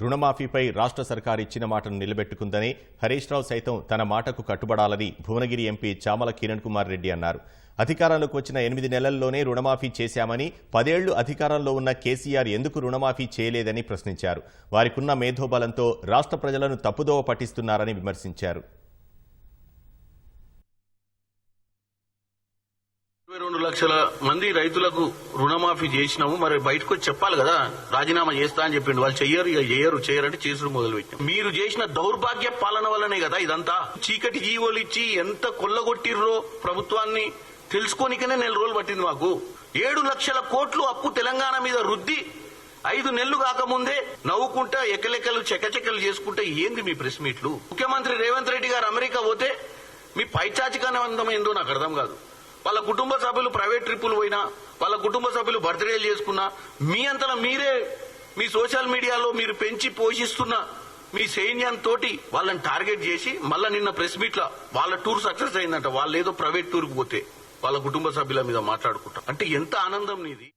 రుణమాఫీపై రాష్ట్ర సర్కార్ ఇచ్చిన మాటను నిలబెట్టుకుందని హరీష్ రావు సైతం తన మాటకు కట్టుబడాలని భువనగిరి ఎంపీ చామల కిరణ్ కుమార్ రెడ్డి అన్నారు. అధికారంలోకి వచ్చిన ఎనిమిది నెలల్లోనే రుణమాఫీ చేశామని పదేళ్ళు అధికారంలో ఉన్న కేసీఆర్ ఎందుకు రుణమాఫీ చేయలేదని ప్రశ్నించారు. వారికున్న మేధోబలంతో రాష్ట్ర ప్రజలను తప్పుదోవ పట్టిస్తున్నారని విమర్శించారు. ఇరవై రెండు లక్షల మంది రైతులకు రుణమాఫీ చేసినాము. మరి బయటకు చెప్పాలి కదా రాజీనామా చేస్తా అని చెప్పిండు. వాళ్ళు చెయ్యరు ఇక చేయరు చేయరంటే చేసుడు మొదలు పెట్టాం మీరు చేసిన దౌర్భాగ్య పాలన వల్లనే కదా ఇదంతా. చీకటి జీవోలు ఇచ్చి ఎంత కొల్లగొట్టిర్రో ప్రభుత్వాన్ని తెలుసుకోనికనే నెల రోజులు పట్టింది మాకు. ఏడు లక్షల కోట్లు అప్పు తెలంగాణ మీద రుద్ది ఐదు నెలలు కాకముందే నవ్వుకుంటా ఎక్కలెక్కలు చెక్కచెక్కలు చేసుకుంటే ఏంది మీ ప్రెస్ మీట్లు? ముఖ్యమంత్రి రేవంత్ రెడ్డి గారు అమెరికా పోతే మీ పైచాచికానందం ఏందో నాకు అర్థం కాదు. వాళ్ళ కుటుంబ సభ్యులు ప్రైవేట్ ట్రిప్పులు పోయినా వాళ్ళ కుటుంబ సభ్యులు బర్త్డేలు చేసుకున్నా మీ అంతలా మీరే మీ సోషల్ మీడియాలో మీరు పెంచి పోషిస్తున్న మీ సైన్యంతో వాళ్ళని టార్గెట్ చేసి మళ్ళా నిన్న ప్రెస్ మీట్ వాళ్ళ టూర్ సక్సెస్ అయిందంట వాళ్ళు ఏదో ప్రైవేట్ టూర్కి పోతే వాళ్ళ కుటుంబ సభ్యుల మీద మాట్లాడుకుంటారు అంటే ఎంత ఆనందం నీది.